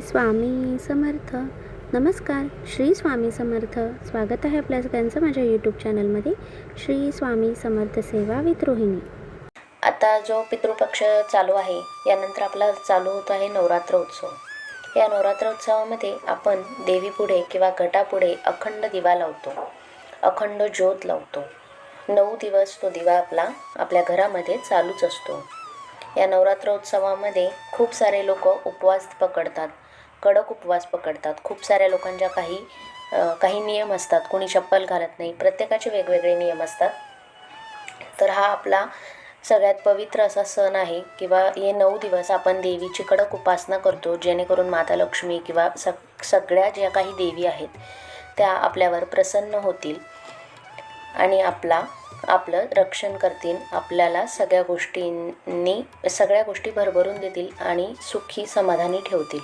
स्वामी समर्थ. नमस्कार श्री स्वामी समर्थ. स्वागत आहे आपल्या सगळ्यांचं माझ्या यूट्यूब चॅनलमध्ये श्री स्वामी समर्थ सेवा विथ रोहिणी. आता जो पितृपक्ष चालू आहे यानंतर आपला चालू होतो आहे नवरात्र उत्सव. या नवरात्र उत्सवामध्ये आपण देवीपुढे किंवा घटापुढे अखंड दिवा लावतो. अखंड ज्योत लावतो. नऊ दिवस तो दिवा आपला आपल्या घरामध्ये चालूच असतो. या नवरात्र उत्सवामध्ये खूप सारे लोक उपवास पकडतात. कडक उपवास पकडतात. खूप साऱ्या लोकांच्या काही काही नियम असतात. कोणी चप्पल घालत नाही. प्रत्येकाचे वेगवेगळे नियम असतात. तर हा आपला सगळ्यात पवित्र असा सण आहे किंवा हे नऊ दिवस आपण देवीची कडक उपासना करतो जेणेकरून माता लक्ष्मी किंवा सग सगळ्या ज्या काही देवी आहेत त्या आपल्यावर प्रसन्न होतील आणि आपला आपलं रक्षण करतील. आपल्याला सगळ्या गोष्टींनी सगळ्या गोष्टी भरभरून देतील आणि सुखी समाधानी ठेवतील.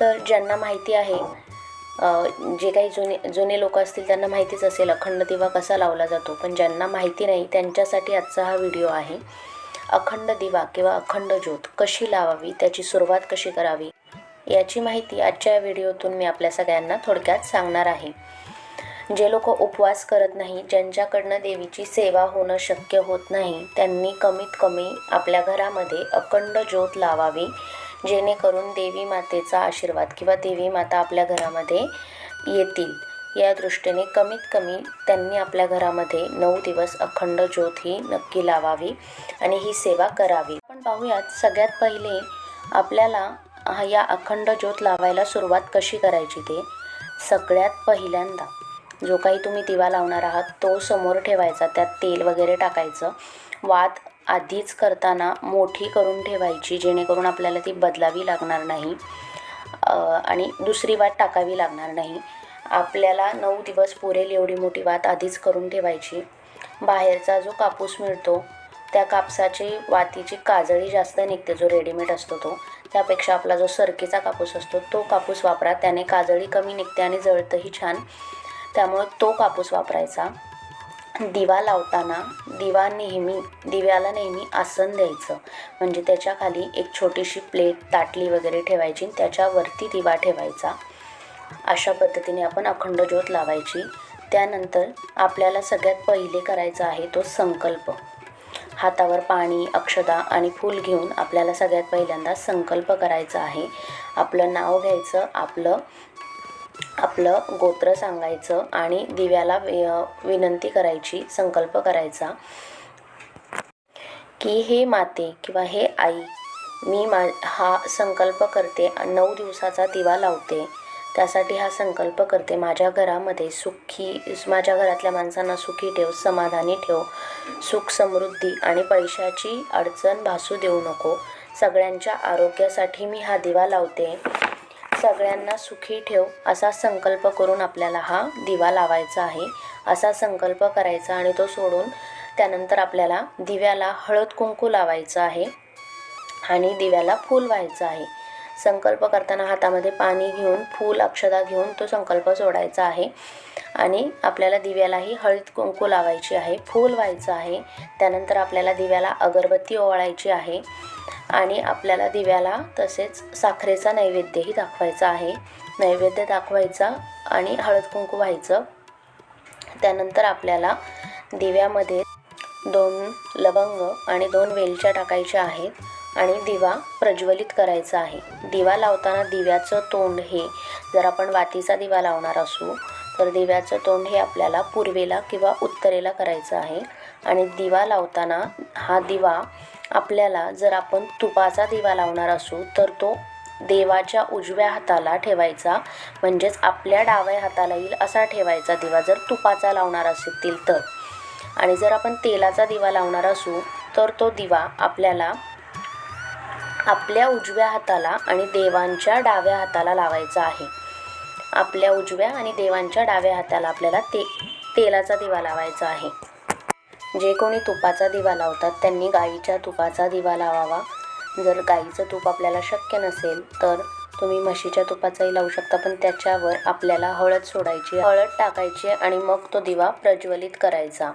तर ज्यांना माहिती आहे जे काही जुने जुने लोक असतील त्यांना माहितीच असेल अखंड दिवा कसा लावला जातो. पण ज्यांना माहिती नाही त्यांच्यासाठी आजचा हा व्हिडिओ आहे अखंड दिवा किंवा अखंड ज्योत कशी लावावी त्याची सुरुवात कशी करावी याची माहिती आजच्या या व्हिडिओतून मी आपल्या सगळ्यांना थोडक्यात सांगणार आहे. जे लोक उपवास करत नाही ज्यांच्याकडनं देवीची सेवा होणं शक्य होत नाही त्यांनी कमीत कमी आपल्या घरामध्ये अखंड ज्योत लावावी जेणेकरून देवी मातेचा आशीर्वाद किंवा देवी माता आपल्या घरामध्ये येतील. या दृष्टीने कमीत कमी त्यांनी आपल्या घरामध्ये नऊ दिवस अखंड ज्योत ही नक्की लावावी आणि ही सेवा करावी. आपण पाहूयात सगळ्यात पहिले आपल्याला या अखंड ज्योत लावायला सुरुवात कशी करायची ते? सगळ्यात पहिल्यांदा जो काही तुम्ही दिवा लावणार आहात तो समोर ठेवायचा त्यात तेल वगैरे टाकायचं वात आधीच करताना मोठी करून ठेवायची जेणेकरून आपल्याला ती बदलावी लागणार नाही. आणि दुसरी वात टाकावी लागणार नाही. आपल्याला नऊ दिवस पुरेल एवढी मोठी वात आधीच करून ठेवायची. बाहेरचा जो कापूस मिळतो त्या कापसाची वातीची काजळी जास्त निघते जो रेडीमेड असतो तो. त्यापेक्षा आपला जो सरकीचा कापूस असतो तो कापूस वापरा. त्याने काजळी कमी निघते आणि जळतंही छान. त्यामुळं तो कापूस वापरायचा. दिवा लावताना दिवा नेहमी दिव्याला नेहमी आसन द्यायचं. म्हणजे त्याच्याखाली एक छोटीशी प्लेट ताटली वगैरे ठेवायची त्याच्यावरती दिवा ठेवायचा. अशा पद्धतीने आपण अखंड ज्योत लावायची. त्यानंतर आपल्याला सगळ्यात पहिले करायचा आहे तो संकल्प. हातावर पाणी अक्षदा आणि फूल घेऊन आपल्याला सगळ्यात पहिल्यांदा संकल्प करायचा आहे. आपलं नाव घ्यायचं आपलं आपलं गोत्र सांगायचं आणि दिव्याला वि- विनंती करायची संकल्प करायचा की हे माते किंवा हे आई मी मा हा संकल्प करते नऊ दिवसाचा दिवा लावते. त्यासाठी हा संकल्प करते माझ्या घरामध्ये सुखी माझ्या घरातल्या माणसांना सुखी ठेव समाधानी ठेव सुख समृद्धी आणि पैशाची अडचण भासू देऊ नको. सगळ्यांच्या आरोग्यासाठी मी हा दिवा लावते. सगळ्यांना सुखी ठेव असा संकल्प करून आपल्याला हा दिवा लावायचा आहे. असा संकल्प करायचा आणि तो सोडून त्यानंतर आपल्याला दिव्याला हळद कुंकू लावायचं आहे आणि दिव्याला फूल व्हायचं आहे. संकल्प करताना हातामध्ये पाणी घेऊन फूल अक्षदा घेऊन तो संकल्प सोडायचा आहे. आणि आपल्याला दिव्यालाही हळद कुंकू लावायची आहे फूल व्हायचं आहे. त्यानंतर आपल्याला दिव्याला अगरबत्ती ओवाळायची आहे. आणि आपल्याला दिव्याला तसेच साखरेचा नैवेद्यही दाखवायचा आहे. नैवेद्य दाखवायचा आणि हळद कुंकू व्हायचं. त्यानंतर आपल्याला दिव्यामध्ये दोन लवंग आणि दोन वेलच्या टाकायच्या आहेत आणि दिवा प्रज्वलित करायचा आहे. दिवा लावताना दिव्याचं तोंड हे जर आपण वातीचा दिवा लावणार असू तर दिव्याचं तोंड हे आपल्याला पूर्वेला किंवा उत्तरेला करायचं आहे. आणि दिवा लावताना हा दिवा आपल्याला जर आपण तुपाचा दिवा लावणार असू तर तो देवाच्या उजव्या हाताला ठेवायचा. म्हणजेच आपल्या डाव्या हाताला येईल असा ठेवायचा दिवा. जर तुपाचा लावणार असतील तर. आणि जर आपण तेलाचा दिवा लावणार असू तर तो दिवा आपल्याला आपल्या उजव्या हाताला आणि देवांच्या डाव्या हाताला लावायचा आहे. आपल्या उजव्या आणि देवांच्या डाव्या हाताला आपल्याला ते तेलाचा दिवा लावायचा आहे. जे कोणी तुपाचा दिवा लावतात त्यांनी गाईच्या तुपाचा दिवा लावावा. जर गाईचं तूप आपल्याला शक्य नसेल तर तुम्ही म्हशीच्या तुपाचाही लावू शकता पण त्याच्यावर आपल्याला हळद सोडायची हळद टाकायची आणि मग तो दिवा प्रज्वलित करायचा.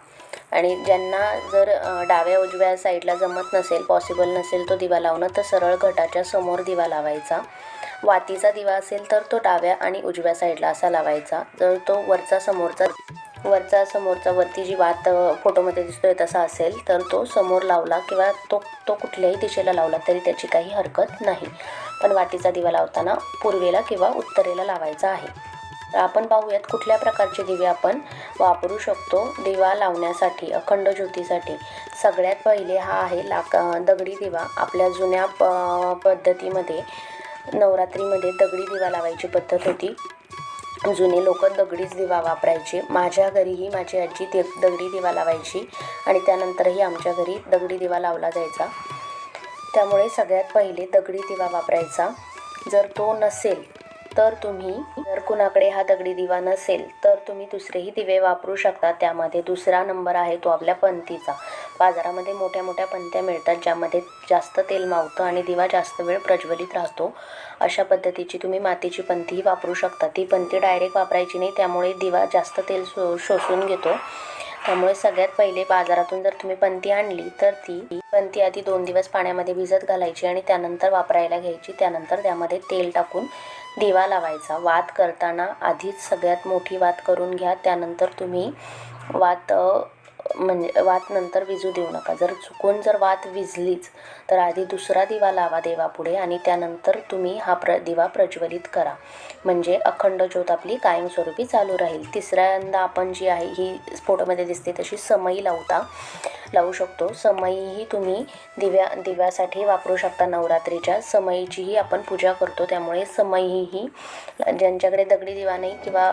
आणि ज्यांना जर डाव्या उजव्या साईडला जमत नसेल पॉसिबल नसेल तो दिवा लावणं तर सरळ घटाच्या समोर दिवा लावायचा. वातीचा दिवा असेल तर तो डाव्या आणि उजव्या साईडला असा लावायचा. जर तो वरचा समोरचा वरचा समोरचा वरती जी वात फोटोमध्ये दिसतोय तसा असेल तर तो समोर लावला किंवा तो तो कुठल्याही दिशेला लावला तरी त्याची काही हरकत नाही. पण वाटीचा दिवा लावताना पूर्वेला किंवा उत्तरेला लावायचा आहे. तर आपण पाहूयात कुठल्या प्रकारचे दिवे आपण वापरू शकतो. दिवा लावण्यासाठी अखंड ज्योतीसाठी सगळ्यात पहिले हा आहे लाक दगडी दिवा. आपल्या जुन्या प पद्धतीमध्ये नवरात्रीमध्ये दगडी दिवा लावायची पद्धत होती. जुनी लोक दगडीच दिवा वापरायचे. माझ्या घरीही माझी आजी ते दगडी दिवा लावायची आणि त्यानंतरही आमच्या घरी दगडी दिवा लावला जायचा. त्यामुळे सगळ्यात पहिले दगडी दिवा वापरायचा. जर तो नसेल तर तुम्ही जर कुणाकडे हा दगडी दिवा नसेल तर तुम्ही दुसरेही दिवे वापरू शकता. त्यामध्ये दुसरा नंबर आहे तो आपल्या पंतीचा. बाजारामध्ये मोठ्या मोठ्या पंत्या मिळतात ज्यामध्ये जास्त तेल मावतं आणि दिवा जास्त वेळ प्रज्वलित राहतो. अशा पद्धतीची तुम्ही मातीची पंतीही वापरू शकता. ती पंती डायरेक्ट वापरायची नाही त्यामुळे दिवा जास्त तेल शो शोषून घेतो. त्यामुळे सगळ्यात पहिले बाजारातून जर तुम्ही पंती आणली तर ती पंती आधी दोन दिवस पाण्यामध्ये भिजत घालायची आणि त्यानंतर वापरायला घ्यायची. त्यानंतर त्यामध्ये तेल टाकून दिवा लावायचा. वात करताना आधीच सगळ्यात मोठी वात करून घ्या. त्यानंतर तुम्ही वात म्हणजे वात नंतर विजू देऊ नका. जर चुकून जर वात विजलीच तर आधी दुसरा दिवा लावा देवापुढे आणि त्यानंतर तुम्ही हा प्र दिवा प्रज्वलित करा. म्हणजे अखंड ज्योत आपली कायमस्वरूपी चालू राहील. तिसऱ्यांदा आपण जी आहे ही फोटोमध्ये दिसते तशी समई लावता लावू शकतो. समईही तुम्ही दिव्या दिव्यासाठी वापरू शकता नवरात्रीच्या. समईचीही आपण पूजा करतो. त्यामुळे समईही ज्यांच्याकडे दगडी दिवा नाही किंवा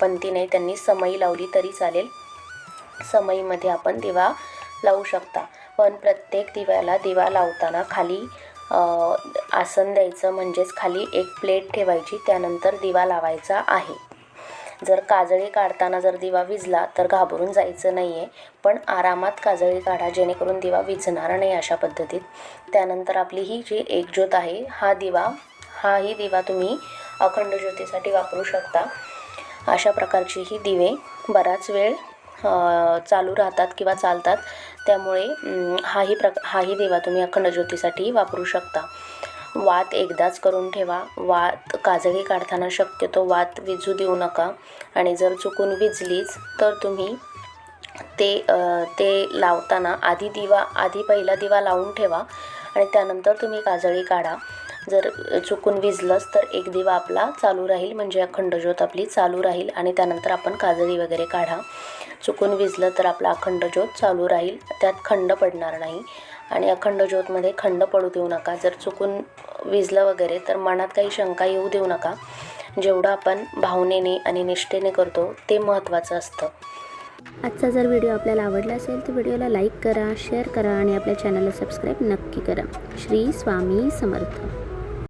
पंथी पंती नाही त्यांनी समई लावली तरी चालेल. समईमध्ये आपण दिवा लावू शकता. पण प्रत्येक दिव्याला दिवा लावताना खाली आसन द्यायचं म्हणजेच खाली एक प्लेट ठेवायची त्यानंतर दिवा लावायचा आहे. जर काजळी काढताना जर दिवा विजला तर घाबरून जायचं नाही आहे पण आरामात काजळी काढा जेणेकरून दिवा विझणार नाही अशा पद्धतीत. त्यानंतर आपली ही जी एकज्योत आहे हा दिवा हाही दिवा तुम्ही अखंड ज्योतीसाठी वापरू शकता. अशा प्रकारची ही दिवे बराच वेळ चालू राहतात किंवा चालतात. त्यामुळे हाही प्रक हाही दिवा तुम्ही अखंड ज्योतीसाठी वापरू शकता. वात एकदाच करून ठेवा. वात काजळी काढताना शक्यतो वात विजू देऊ नका. आणि जर चुकून विजलीच तर तुम्ही ते ते लावताना आधी दिवा आधी पहिला दिवा लावून ठेवा. आणि त्यानंतर तुम्ही काजळी काढा. जर चुकून विजलंच तर एक दिवा आपला चालू राहील म्हणजे अखंड ज्योत आपली चालू राहील आणि त्यानंतर आपण काजळी वगैरे काढा. चुकून विजलं तर आपला अखंड ज्योत चालू राहील त्यात खंड पडणार नाही. आणि अखंड ज्योतमध्ये खंड पडू देऊ नका. जर चुकून विजलं वगैरे तर मनात काही शंका येऊ देऊ नका. जेवढं आपण भावनेने आणि निष्ठेने करतो ते महत्त्वाचं असतं. आजचा जर व्हिडिओ आपल्याला आवडला असेल तर व्हिडिओला लाईक करा शेअर करा आणि आपल्या चॅनलला सबस्क्राईब नक्की करा. श्री स्वामी समर्थ.